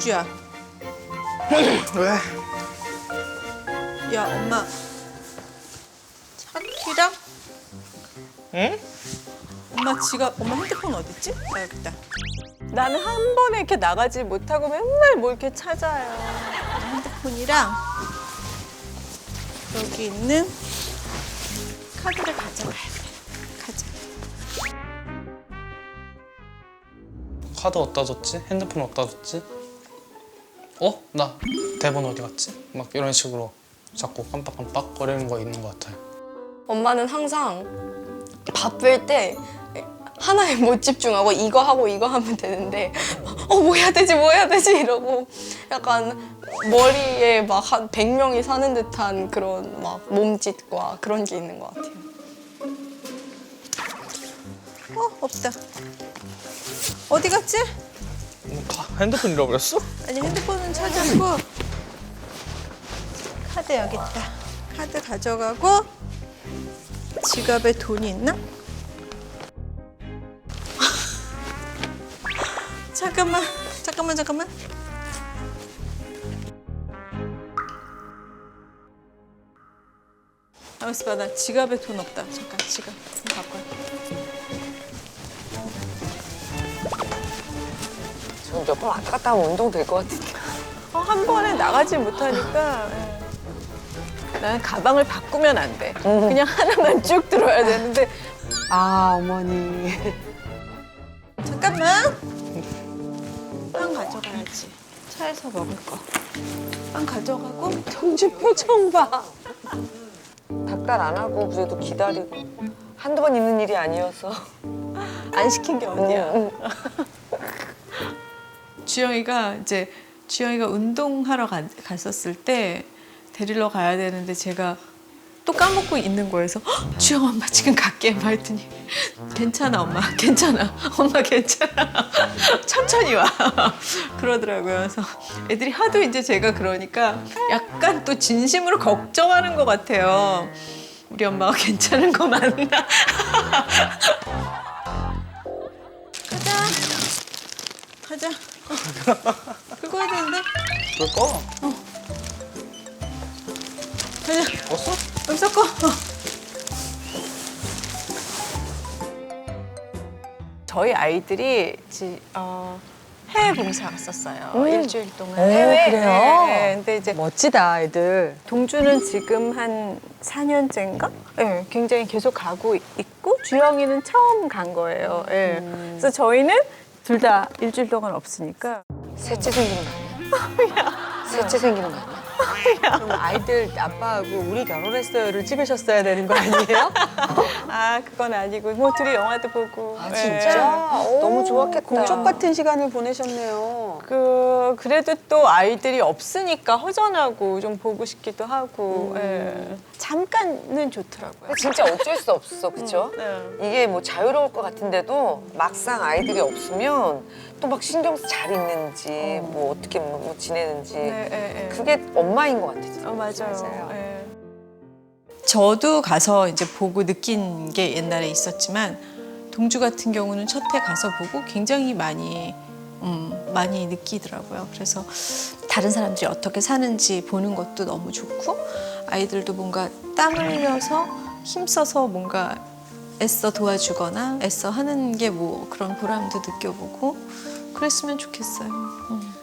동주야. 왜? 야 엄마. 차키랑 응? 엄마 지갑 엄마 핸드폰 어딨지? 아 여기다. 나는 한 번에 이렇게 나가지 못하고 맨날 뭐 이렇게 찾아요. 핸드폰이랑 여기 있는 카드를 가져가야 돼. 가자. 카드 어디다 뒀지? 핸드폰 어디다 뒀지? 어? 나 대본 어디 갔지? 막 이런 식으로 자꾸 깜빡깜빡 거리는 거 있는 것 같아요. 엄마는 항상 바쁠 때 하나에 못 집중하고 이거 하고 이거 하면 되는데 어 뭐 해야 되지 뭐 해야 되지 이러고 약간 머리에 막 한 100명이 사는 듯한 그런 막 몸짓과 그런 게 있는 것 같아요. 어 없다. 어디 갔지? 핸드폰 잃어버렸어? 아니 핸드폰은 찾았고 카드 여기 있다. 카드 가져가고 지갑에 돈이 있나? 잠깐만, 잠깐만, 잠깐만. 가만있어 봐, 나 지갑에 돈 없다. 잠깐, 지갑 좀 갖고 와. 지금 몇번 왔다 갔다 하면 운동 될 것 같은데. 어, 한 번에 나가지 못하니까 예. 나는 가방을 바꾸면 안 돼. 그냥 하나만 쭉 들어야 되는데 아, 어머니. 잠깐만. 빵 가져가야지. 차에서 먹을 거. 빵 가져가고 정지 표정 봐. 닭달 안 하고 그래도 기다리고. 한두 번 있는 일이 아니어서. 안 시킨 게 어디야. 응, 주영이가 이제 주영이가 운동하러 가- 갔었을 때 데리러 가야 되는데 제가 또 까먹고 있는 거여서 "헉, 주영 엄마 지금 갈게. 막 했더니 괜찮아 엄마. 괜찮아. 엄마 괜찮아. 천천히 와. 그러더라고요. 그래서 애들이 하도 이제 제가 그러니까 약간 또 진심으로 걱정하는 것 같아요 우리 엄마가 괜찮은 거 맞나 가자 어. 긁어야 되는데 그럴 거? 가자 왔어? 여기 섞어 어. 저희 아이들이 지, 어, 해외 봉사 갔었어요. 일주일 동안 오, 해외. 그래요? 네, 근데 이제 멋지다, 애들. 동주는 지금 한 4년째인가? 네, 굉장히 계속 가고 있고 주영이는 처음 간 거예요. 예. 그래서 저희는 둘 다 일주일 동안 없으니까 셋째 생기는 거 아니야? 셋째 생기는 거 아니야? 그럼 아이들 아빠하고 우리 결혼했어요를 찍으셨어야 되는 거 아니에요? 아 그건 아니고 뭐 둘이 영화도 보고 아, 예. 진짜? 오, 너무 좋았겠다. 공족 같은 시간을 보내셨네요. 그 그래도 또 아이들이 없으니까 허전하고 좀 보고 싶기도 하고 예. 잠깐은 좋더라고요. 진짜 어쩔 수 없어, 그쵸? 네. 이게 뭐 자유로울 것 같은데도 막상 아이들이 없으면 또 막 신경 잘 있는지 뭐 어떻게 뭐, 뭐 지내는지 네, 예, 예. 그게 엄마인 것 같아 진짜. 어, 맞아요. 맞아요. 예. 저도 가서 이제 보고 느낀 게 옛날에 있었지만 동주 같은 경우는 첫 해 가서 보고 굉장히 많이 음, 많이 느끼더라고요. 그래서 다른 사람들이 어떻게 사는지 보는 것도 너무 좋고 아이들도 뭔가 땀 흘려서 힘써서 뭔가 애써 도와주거나 애써 하는 게 뭐 그런 보람도 느껴보고 그랬으면 좋겠어요. 음.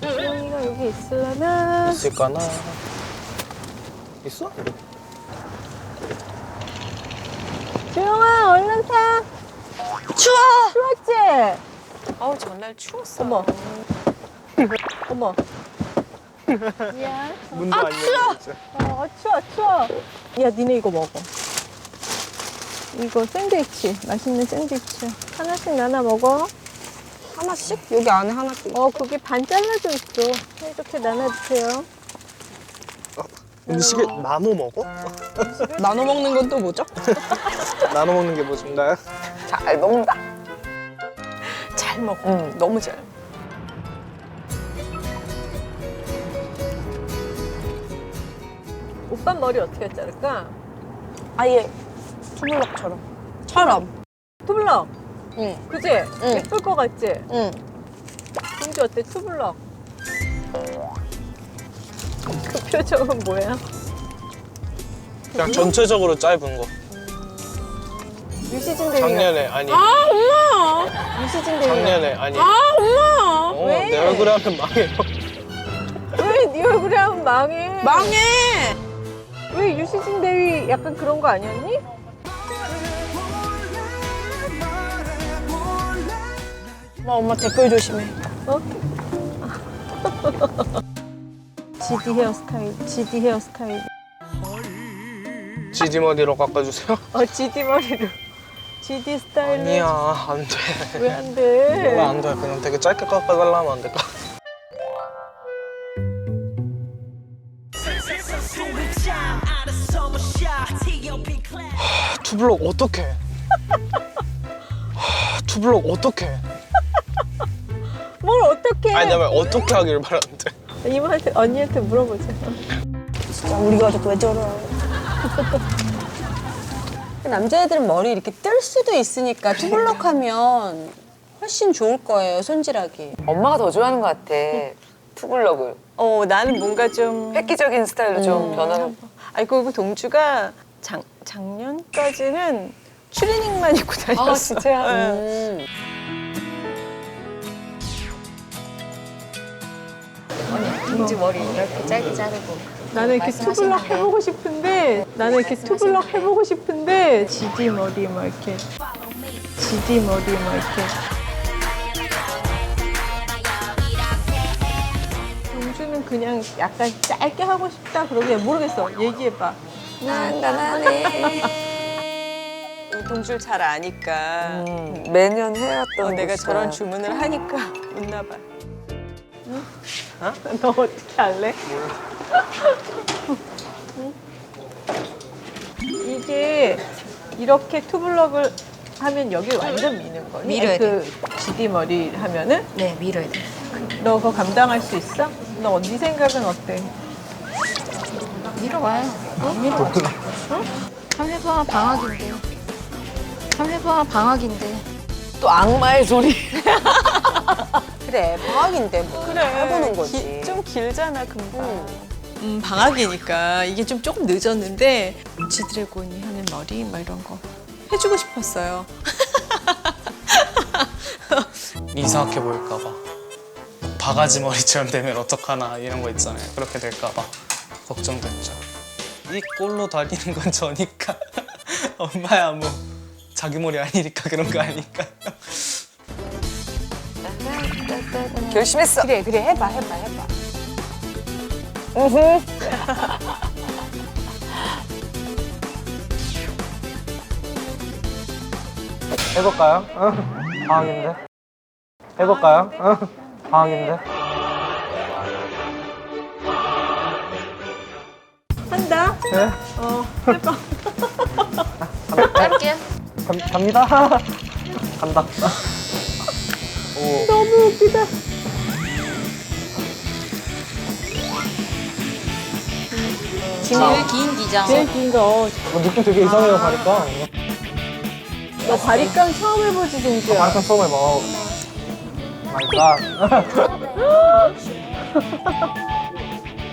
주영이가 여기 있으려면 있을까나? 있어? 주영아 얼른 타. 추워. 추웠지? 아우 전날 추웠어. 어머. 어머. 미안. 문도 안 열려. 어 추워 추워. 야 니네 이거 먹어. 이거 샌드위치 맛있는 샌드위치 하나씩 나눠 먹어. 하나씩? 여기 안에 하나씩. 어 거기 반 잘라져 있어. 이렇게 나눠주세요. 음식을 나눠 먹어? 나눠 먹는 건 또 뭐죠? 나눠 먹는 게 뭐인가요? 잘 먹는다. 잘 먹어. 응. 너무 잘. 오빠 머리 어떻게 자를까? 아예 투블럭처럼. 처럼. 투블럭. 응. 그지? 응. 예쁠 것 같지? 응. 동주 어때? 투블럭. 그 표정은 뭐야? 그냥 전체적으로 짧은 거. 유시진 대위가 작년에 아니. 유시진 대위가 작년에 아니. 엄마! 어, 왜? 내 얼굴에 하면 망해요. 왜네 얼굴에 하면 망해? 망해! 왜 유시진 대위 약간 그런 거 아니었니? 엄마, 엄마 댓글 조심해. 어? GD 헤어스타일, GD 헤어스타일. 지디 머리로 깎아주세요. 어, GD 머리로. GD 스타일로. 아니야 안 돼. 왜 안 돼? 왜 안 돼? 그냥 되게 짧게 깎아달라 하면 안 될까? 하, 투블럭? 하, 투블럭 어떡해? 뭘 어떻게? 아니 내말 어떻게 하길 바라는데 이모한테 언니한테 물어보자. 진짜 우리 가족 왜 저래? 남자애들은 머리 이렇게 뜰 수도 있으니까 투블럭 하면 훨씬 좋을 거예요, 손질하기. 엄마가 더 좋아하는 것 같아. 투블럭을. 어, 나는 뭔가 좀. 획기적인 스타일로 좀 변하는. 아니 그리고 동주가 작 작년까지는 추리닝만 입고 다녔어. 아, 진짜요? 응. 음. 동주 머리 이렇게 짧게 자르고. 나는 이렇게 투블럭 해보고 싶은데 나는 이렇게 투블럭 해보고 싶은데 지디 머리 막 이렇게 지디 머리 막 이렇게. 동주는 그냥 약간 짧게 하고 싶다 그러게 모르겠어. 얘기해봐. 난감하네. 동주를 잘 아니까 음, 매년 해왔던 어, 내가 곳이다. 저런 주문을 하니까 웃나 봐. 응? 어? 너 어떻게 할래? 응? 이게 이렇게 투블럭을 하면 여기 완전 미는 거니? 밀어야 그 GD 머리 하면은 네, 밀어야 돼. 너 그거 감당할 수 있어? 너 언니 생각은 어때? 밀어봐요. 밀어봐. 한번 해봐, 방학인데. 한번 해봐, 방학인데. 또 악마의 소리. 그래, 방학인데 뭐. 그래 해보는 거지. 기- 좀 길잖아 금방. 음, 방학이니까 이게 좀 조금 늦었는데 지드래곤이 하는 머리 막 이런 거 해주고 싶었어요. 이상하게 보일까봐 바가지 머리처럼 되면 어떡하나 이런 거 있잖아요 그렇게 될까봐 걱정됐죠 이 꼴로 다니는 건 저니까 엄마야 뭐 자기 머리 아니니까 그런 거 아니까 결심했어. 그래, 그래, 해봐, 해봐, 해봐. 해볼까요? 방학인데 해볼까요? 방학인데 한다. 네? 어 해봐. 짧게. 감, 갑니다 간다 오 너무 웃기다. 제일 긴 기장. 제일 긴 거. 어, 느낌 되게 이상해요 가니까 너 바리깡 처음 해보지 동주야. 방금 처음 해봐 갓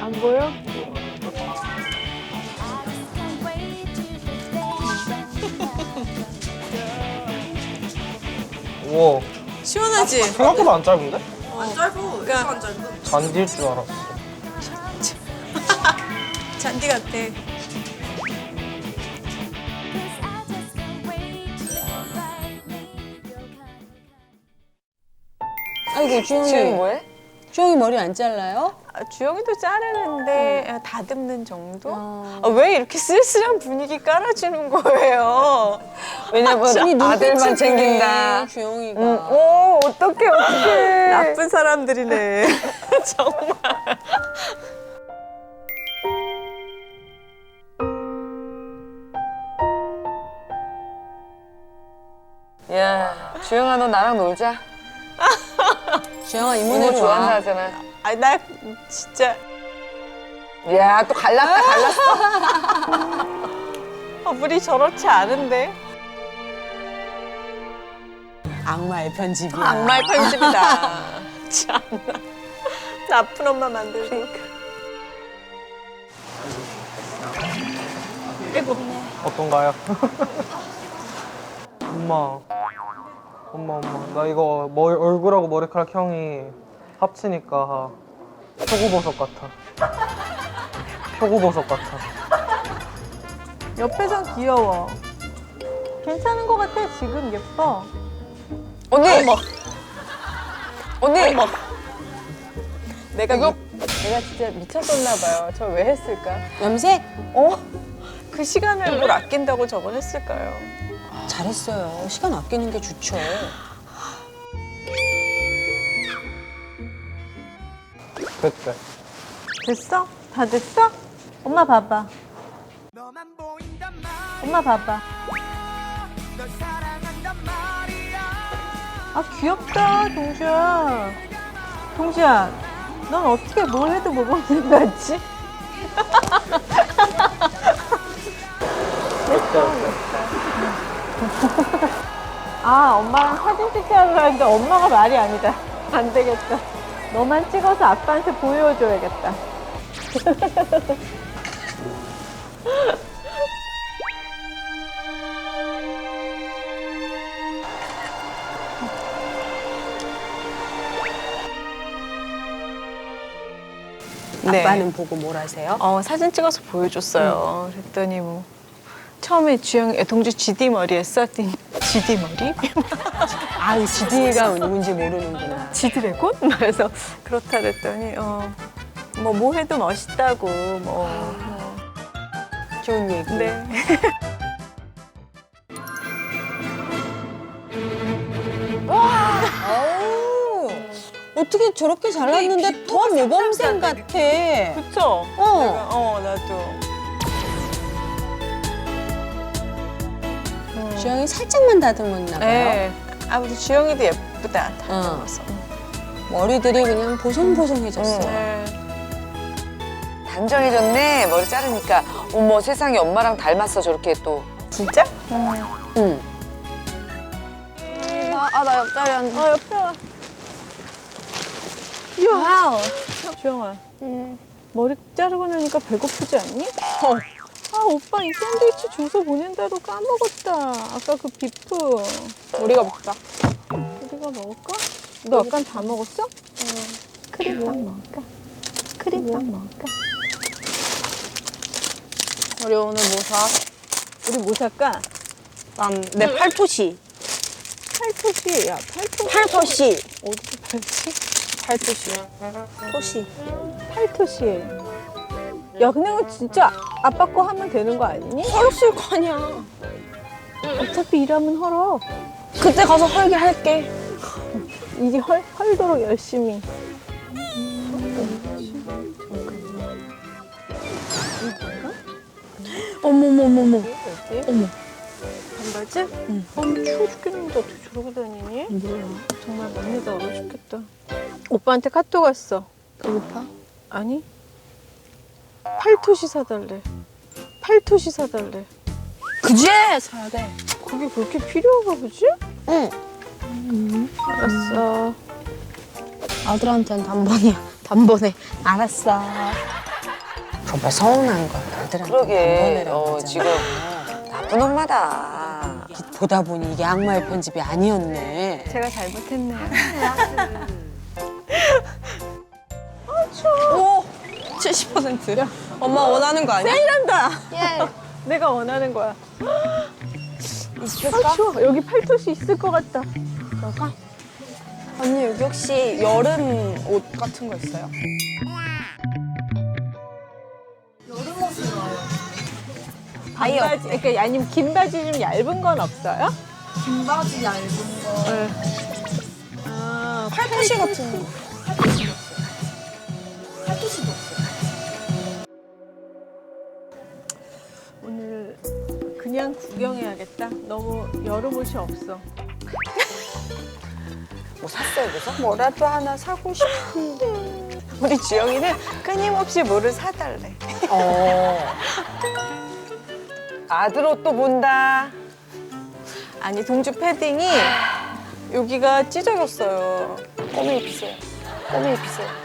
안 보여? 우와 시원하지? 생각보다 안 짧은데? 그러니까 잔디일 줄 알았어 잔디 같아. 아이고, 주영이. 지금 뭐해? 주영이 머리 안 잘라요? 아, 주영이도 자르는데 다듬는 정도? 아, 왜 이렇게 쓸쓸한 분위기 깔아주는 거예요? 왜냐면 아 들만 챙긴다. 주영이가. 오 어떡해 어떡해 나쁜 사람들이네 정말 주영아 너 나랑 놀자. 주영아, 이모 이모네 좋아한다 좋아. 하잖아. 아니 나 진짜 야, 또 갈랐다 갈랐어. 어, 물이 저렇지 않은데 악마의 편집이야. 악마의 편집이다. 참나. 나쁜 엄마 만들니까. 어떤가요? 엄마, 엄마, 엄마. 나 이거 머리, 얼굴하고 머리카락 형이 합치니까 표고버섯 같아. 표고버섯 같아. 옆에선 귀여워. 괜찮은 것 같아. 지금 예뻐. 언니. 언니. 내가 이거 내가 진짜 미쳤었나 봐요. 저 왜 했을까? 염색? 어? 그 시간을 뭘 아낀다고 저걸 했을까요? 잘했어요. 시간 아끼는 게 좋죠. 그때. 됐어? 다 됐어? 엄마 봐봐. 엄마 봐봐. 아 귀엽다 동주야. 동주야, 넌 어떻게 뭘 해도 모범생 같지? 아 엄마랑 사진 찍자고 하는데 엄마가 말이 아니다. 안 되겠다. 너만 찍어서 아빠한테 보여줘야겠다. 네. 아빠는 보고 뭘 하세요? 어, 사진 찍어서 보여줬어요. 그랬더니 뭐 처음에 주영 동주 GD 머리 했었더니 GD 머리? 아, 이 GD가 누군지 모르는구나. 지드래곤? 그래서 그렇다 그랬더니 어, 뭐, 뭐 해도 멋있다고 뭐. 뭐. 좋은 얘기. 네. 어우, 어떻게 저렇게 잘났는데 더 모범생 같아. 그쵸? 어. 어, 나도. 주영이 살짝만 다듬었나 봐요. 네. 아, 우리 주영이도 예쁘다. 다 어. 담아서. 머리들이 그냥 보송보송해졌어. 네. 단정해졌네. 머리 자르니까. 어머 세상에 엄마랑 닮았어 저렇게 또. 진짜? 응. 아, 나 옆자리 앉아. 어, 옆에 와. 이야. 주영아. 머리 자르고 나니까 배고프지 않니? 아, 오빠 이 샌드위치 주소 보낸다고 까먹었다. 아까 그 비프. 우리가 먹자. 우리가 먹을까? 너 약간 다 먹었어? 응. 크림빵 먹을까? 크림빵 먹을까? 우리 오늘 뭐 사? 우리 뭐 살까? 난 내 팔토시. 팔토시. 야, 팔토시. 팔토시. 어디서 팔지? 팔토시. 토시. 팔토시. 야, 근데 이거 진짜 아빠 거 하면 되는 거 아니니? 헐었을 거 아니야. 어차피 일하면 헐어. 그때 가서 헐게 할게. 이게 헐, 헐도록 열심히. 어머머머머. 어머. 반바지? 응. 아니, 추워 죽겠는데 어떻게 저러고 다니니? 몰라. 정말 막내가 얼어 죽겠다. 오빠한테 카톡 왔어. 배고파? 아니? 팔토시 사달래. 팔토시 사달래. 그지? 사야 돼. 그게 그렇게 필요한가 보지? 응. 알았어. 아들한테는 단번이야. 단번에. 알았어. 정말 서운한 거야. 아들한테 그러게. 단번에라고 어 하잖아. 지금 나쁜 엄마다. 보다 보니 이게 악마의 편집이 아니었네. 제가 잘못했네요. 오! 70%. 엄마 원하는 거 아니야? 세일한다. 예. 내가 원하는 거야. 있을까? 아, 추워. 여기 팔토시 있을 것 같다. 언니 여기 혹시 여름 옷 같은 거 있어요? 반바지, 그러니까 아니면 긴 바지 좀 얇은 건 없어요? 긴 바지 얇은 거. 네. 아, 팔토시 같은 거. 팔토시도 없어. 오늘 그냥 구경해야겠다. 너무 여름 옷이 없어. 뭐 샀어요 그래서? 뭐라도 하나 사고 싶은데. 우리 주영이는 끊임없이 뭐를 사달래. 어. 아들 옷도 본다. 아니 동주 패딩이 여기가 찢어졌어요. 꼬미 입히세요. 꼬미 입히세요.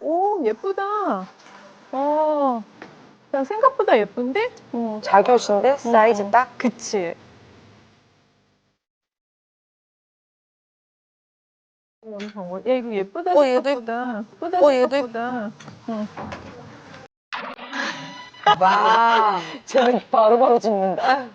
오 예쁘다. 어. 나 생각보다 예쁜데? 어. 자겨신데 사이즈 딱. 그치. 야 이거 예쁘다 어, 얘도 생각보다. 예쁘다 어, 얘도 생각보다. 와, 쟤는 바로바로 짓는다.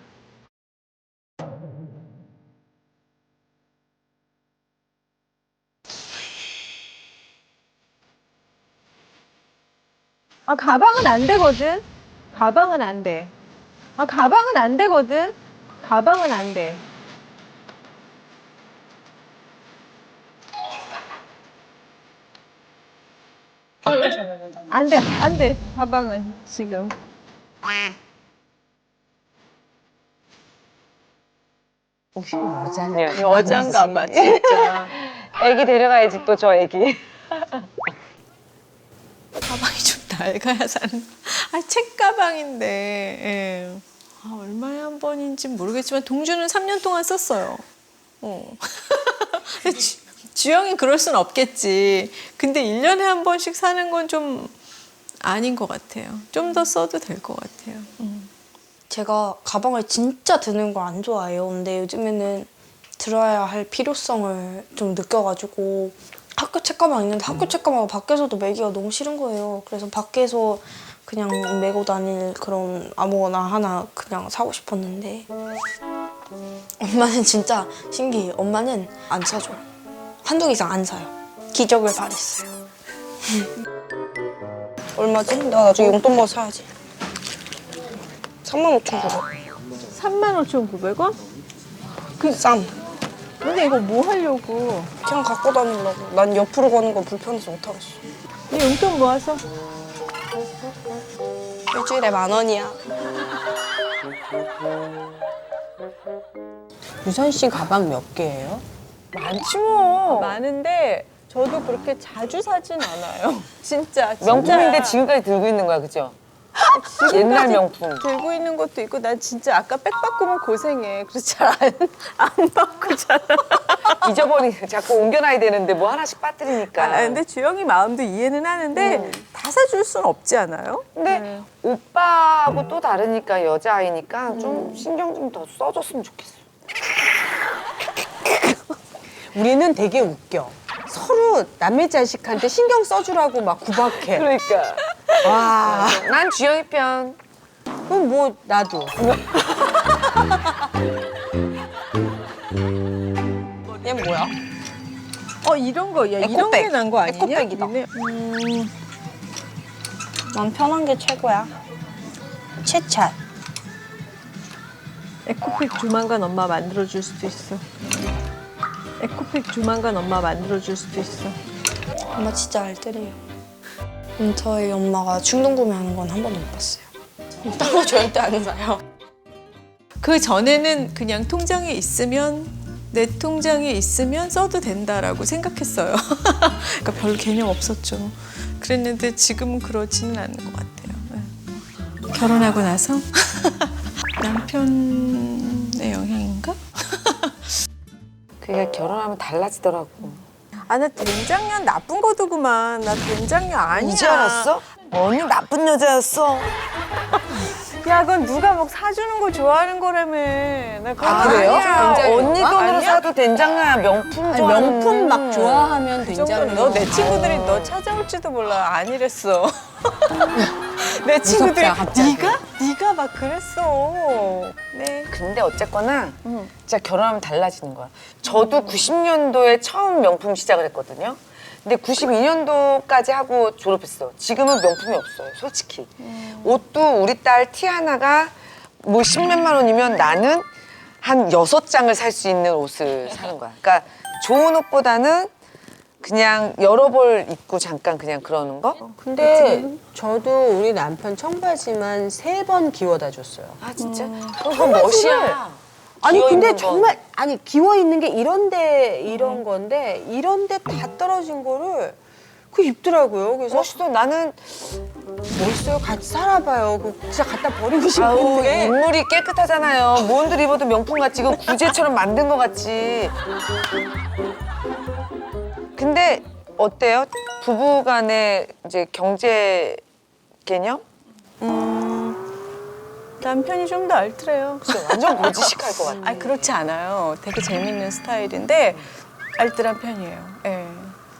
아 가방은 안 되거든. 가방은 안 돼. 아 가방은 안 되거든. 가방은 안 돼. 안 돼, 안 돼. 가방은 지금. 여잔가 봐, 진짜. 애기 데려가야지 또 저 애기. 낡아야 사는. 아, 책 가방인데. 예. 아, 얼마에 한 번인지 모르겠지만 동주는 3년 동안 썼어요. 어. 주, 주영이 그럴 순 없겠지. 근데 1년에 한 번씩 사는 건 좀 아닌 것 같아요. 좀 더 써도 될 것 같아요. 음. 제가 가방을 진짜 드는 걸안 좋아해요. 근데 요즘에는 들어야 할 필요성을 좀 느껴가지고 학교 책가방 있는데 학교 책가방 밖에서도 매기가 너무 싫은 거예요. 그래서 밖에서 그냥 메고 다닐 그런 아무거나 하나 그냥 사고 싶었는데 엄마는 진짜 신기해요. 엄마는 안 사줘. 한두 개 이상 안 사요. 기적을 바랬어요. 얼마지? 내가 나중에 용돈 모아 사야지. 35,900원. 35,900원? 그 쌈. 근데 이거 뭐 하려고? 그냥 갖고 다니려고. 난 옆으로 가는 거 불편해서 못 하겠어. 네 용돈 모아서? 일주일에 만 원이야. 유선 씨 가방 몇 개예요? 많지 뭐. 많은데 저도 그렇게 자주 사진 않아요. 진짜. 진짜. 명품인데 지금까지 들고 있는 거야, 그죠? 옛날 명품. 들고 있는 것도 있고 난 진짜 아까 백 바꾸면 고생해. 그래서 잘안 안 바꾸잖아. 잊어버리, 자꾸 옮겨놔야 되는데 뭐 하나씩 빠뜨리니까. 아, 근데 주영이 마음도 이해는 하는데 다 사줄 순 없지 않아요? 근데 오빠하고 또 다르니까 여자아이니까 좀 신경 좀 더 써줬으면 좋겠어. 우리는 되게 웃겨. 서로 남의 자식한테 신경 써주라고 막 구박해. 그러니까. 와, 난 주영이 편. 그럼 뭐 나도. 얘 뭐야? 어 이런 거, 야 이런 에코백. 게 난 거 아니냐? 에코백이다. 니네? 음, 난 편한 게 최고야. 채차. 에코백 조만간 엄마 만들어 줄 수도 있어. 에코백 조만간 엄마 만들어 줄 수도 있어. 엄마 진짜 알뜰해요. 음, 저희 엄마가 충동 구매하는 건 한 번도 못 봤어요. 딴 거 절대 안 사요. 그 전에는 그냥 통장에 있으면 내 통장에 있으면 써도 된다라고 생각했어요. 그러니까 별로 개념 없었죠. 그랬는데 지금은 그러지는 않는 것 같아요. 네. 결혼하고 나서 남편의 영향인가? 그게 결혼하면 달라지더라고. 아, 나 된장면 나쁜 거더구만. 나 된장면 아니야. 이제 알았어? 언니 나쁜 여자였어. 야, 그건 누가 막 사주는 거 좋아하는 거라며. 나 그거 아, 그래요? 아니야. 언니 돈으로 아니야? 사도 된장이야 명품 아니, 좋아하는. 명품 막 좋아하면 그 정도는 된장면. 너내 친구들이 너 찾아올지도 몰라. 아니랬어. 내 친구들이 갑자기. 네가 네가 막 그랬어. 네. 근데 어쨌거나 진짜 결혼하면 달라지는 거야. 저도 90년도에 처음 명품 시작을 했거든요. 근데 92년도까지 하고 졸업했어. 지금은 명품이 없어요, 솔직히. 옷도 우리 딸티 하나가 뭐 십몇만 원이면 나는 한 여섯 장을 살 수 있는 옷을 사는 거야. 그러니까 좋은 옷보다는 그냥 여러 벌 입고 잠깐 그냥 그러는 거? 근데 저도 우리 남편 청바지만 세 번 기워다 줬어요. 아 진짜? 그건 멋이야. 아니 근데. 정말 아니 기워 있는 게 이런데 이런 건데 이런데 다 떨어진 거를 그 입더라고요. 그래서 멋있어. 나는 멋있어요. 같이 살아봐요. 그 진짜 갖다 버리고 아우 싶은데. 인물이 깨끗하잖아요. 뭔들 입어도 명품 같지. 이거 구제처럼 만든 것 같지. 근데 어때요? 부부간의 이제 경제 개념? 남편이 좀 더 알뜰해요. 진짜 완전 고지식할 것 같아. 아니 그렇지 않아요. 되게 재밌는 스타일인데 알뜰한 편이에요. 예.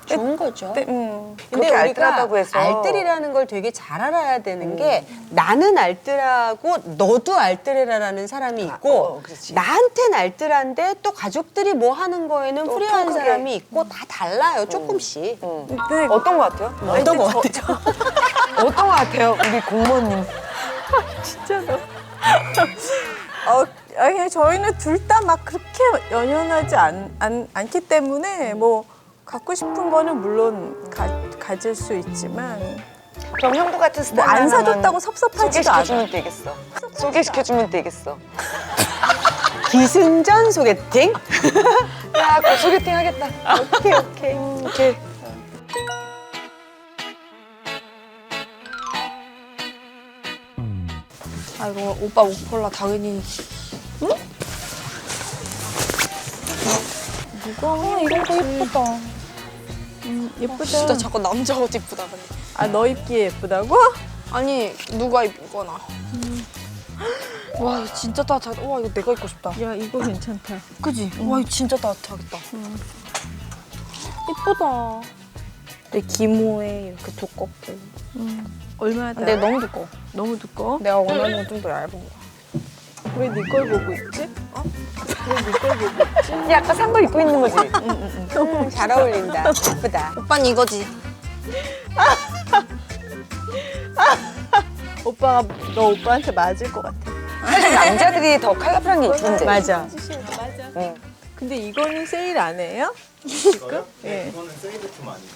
좋은 거죠. 네, 음. 근데 그렇게 우리가 알뜰하다고 해서. 알뜰이라는 걸 되게 잘 알아야 되는 게 나는 알뜰하고 너도 알뜰해라라는 사람이 있고 어, 그렇지. 나한텐 알뜰한데 또 가족들이 뭐 하는 거에는 프리한 통 크게. 사람이 있고 다 달라요 조금씩. 응. 네. 어떤 것 같아요? 어떤 거 같아요? 어떤 것 같아요? 우리 공무원님. 진짜로. 어, 아니, 저희는 둘 다 막 그렇게 연연하지 않, 않, 않기 때문에 뭐 갖고 싶은 거는 물론 가, 가질 수 있지만 그럼 형부 같은 스타일 뭐안 하나만 사줬다고 섭섭하지도 않아. 소개시켜주면 되겠어. 소개시켜주면 되겠어. 기승전 소개팅? 야, 그 소개팅 하겠다. 오케이 오케이. 이렇게 아이고 오빠 목폴라 당연히 무거워. 이런 거 예쁘다. 음, 예쁘다. 진짜 자꾸 남자 옷 입고다 근데 아, 너 입기에 예쁘다고? 아니 누가 입거나 와 이거 진짜 따뜻하다 와 이거 내가 입고 싶다 야, 이거 괜찮다. 그지? 와 이거 진짜 따뜻하겠다 예쁘다. 내 기모에 이렇게 두껍고 얼마다? 근데 너무 두꺼워 너무 두꺼워? 내가 원하는 건 좀 더 얇은 거왜네걸 보고 있지? 어? 왜네걸 보고 있지? 야, 아까 산 거 입고 있는 거지? 음, 잘 어울린다. 예쁘다. 오빠는 이거지 오빠가 너 오빠한테 맞을 것 같아. 사실 남자들이 더 컬러풀한 게 이쁜데. 맞아. 응. 근데 이거는 세일 안 해요? 지금? 예. 이거는 세일품 아닌데.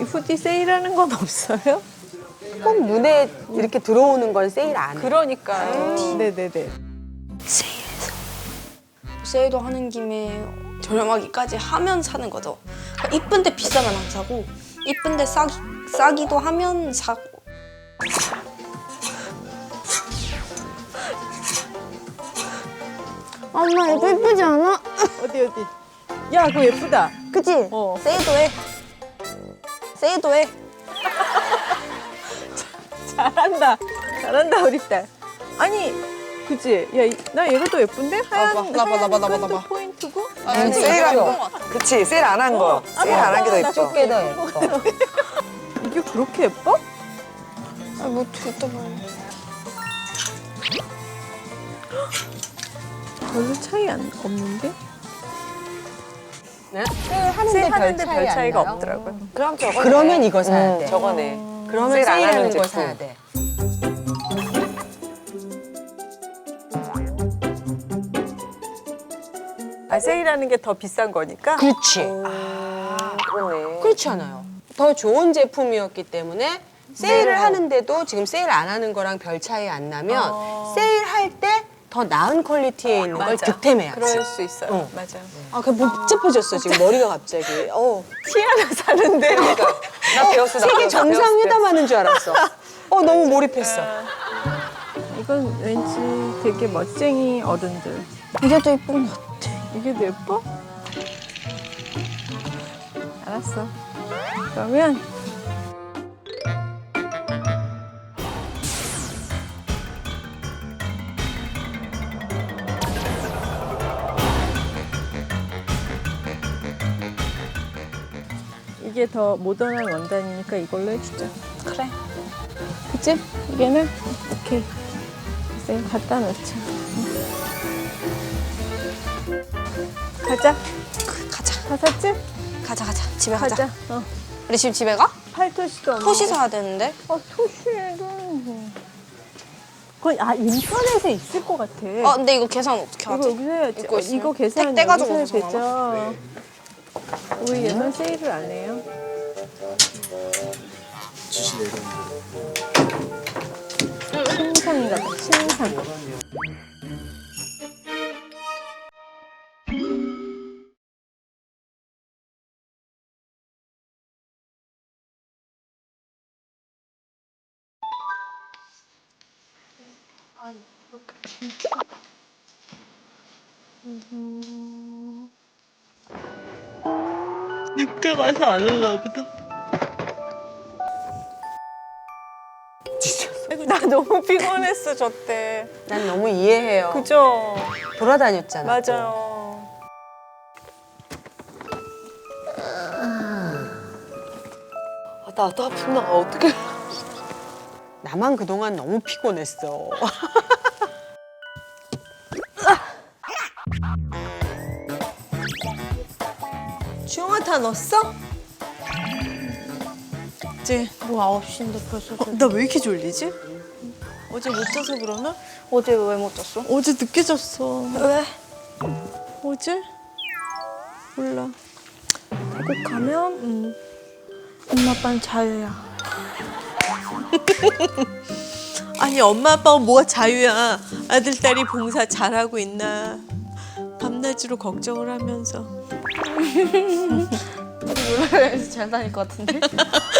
이 후디 세일하는 건 없어요? 꼭 눈에 이렇게 들어오는 건 세일 안 해. 그러니까요. 네네네. 세일도 하는 김에 저렴하기까지 하면 사는 거죠 그러니까 이쁜데 비싸면 안 사고 이쁜데 싸기, 싸기도 하면 사고 엄마 이거 예쁘지 않아? 어디 어디. 야 그거 예쁘다. 그치? 어. 세일도 해 세일도 해 잘한다. 잘한다 우리 딸. 아니 그치? 야나 얘가 더 예쁜데? 하얀 나봐, 나봐, 나봐, 나봐, 나봐. 포인트고? 응, 세일한 거. 그치, 세일 안 한 거. 세일 안 한 게 더 예뻐. 더 예뻐. 이게 그렇게 예뻐? 아 뭐 둘다 봐 별로 차이 안, 없는데? 네? 세일하는데 세일하는데 별별 차이 차이가? 없더라고요. 그럼 저거네. 그러면 이거 사야 응, 돼. 저거네. 그러면 세일 안 하는 세일하는 거 제품. 사야 돼. 아 세일하는 게 더 비싼 거니까? 그렇지. 그러네. 그렇지 않아요. 더 좋은 제품이었기 때문에 세일을 하는데도 지금 세일 안 하는 거랑 별 차이 안 나면 세일할 때 더 나은 퀄리티에 있는 걸 맞아. 득템해야지. 그럴 수 있어요. 어. 맞아요. 아, 그 복잡해졌어 지금 머리가 갑자기. 어, 티 하나 사는데 나 배웠어, 나 세계 배웠어, 정상회담 하는 줄 알았어. 어, 너무 몰입했어. 이건 왠지 되게 멋쟁이 어른들. 이게 더 예쁜 것 같아 이게 더 예뻐? 알았어. 그러면 이게 더 모던한 원단이니까 이걸로 해주자. 그래 그치? 이게는? 오케이. 이제 갖다 놓자. 가자. 가자 다 샀지? 가자 가자 집에 가자, 가자. 어. 우리 지금 집에 가? 팔토시도 없는 토시 사야 되는데 어, 토시는 그건 아 인터넷에 있을 것 같아. 아 근데 이거 계산 어떻게 이거 하지? 여기서 해야지. 입고 어, 있으면? 이거 계산 떼- 떼가지고 여기서 해야 계산하나? 되죠. 우리 얘는 세일을 안 해요. 신상인가 봐. 신상. 나 너무 피곤했어 저 때. 난 너무 이해해요. 그죠? 돌아다녔잖아. 맞아요. 아, 나도 아픈다. 어떻게? 나만 그동안 너무 피곤했어. 다 넣었어? 이제 뭐 9시인데 벌써 나왜 이렇게 졸리지? 어제 못 자서 그러나? 어제 왜 못 잤어? 어제 늦게 잤어. 왜? 어제? 몰라. 꼭 가면 엄마 아빠는 자유야. 아니 엄마 아빠가 뭐가 자유야. 아들 딸이 봉사 잘하고 있나. 밤낮으로 걱정을 하면서. 놀라서 잘 다닐 것 같은데?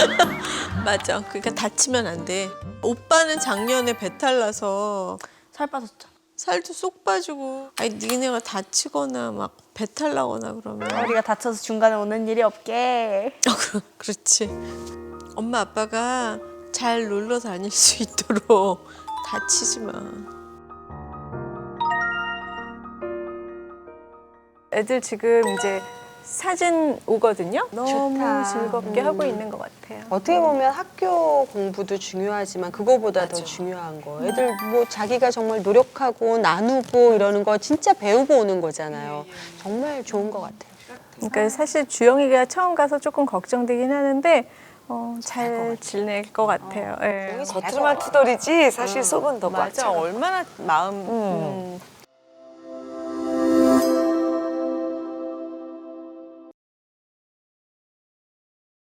맞아. 그러니까 다치면 안 돼. 오빠는 작년에 배탈 나서 살 빠졌잖아. 살도 쏙 빠지고. 아니 니네가 다치거나 막 배탈 나거나 그러면. 우리가 다쳐서 중간에 오는 일이 없게. 어, 그- 그렇지. 엄마 아빠가 잘 놀러 다닐 수 있도록 다치지 마. 애들 지금 이제 사진 오거든요. 너무 좋다. 즐겁게 음. 하고 있는 것 같아요. 어떻게 보면 학교 공부도 중요하지만 그거보다 더 중요한 거. 애들 뭐 자기가 정말 노력하고 나누고 이러는 거 진짜 배우고 오는 거잖아요. 정말 좋은 것 같아요. 그러니까 사실 주영이가 처음 가서 조금 걱정되긴 하는데 어, 잘 지낼 것 같아요. 예. 겉으로만 투덜이지 사실 속은 더 맞아. 꽉 차. 얼마나 마음 음,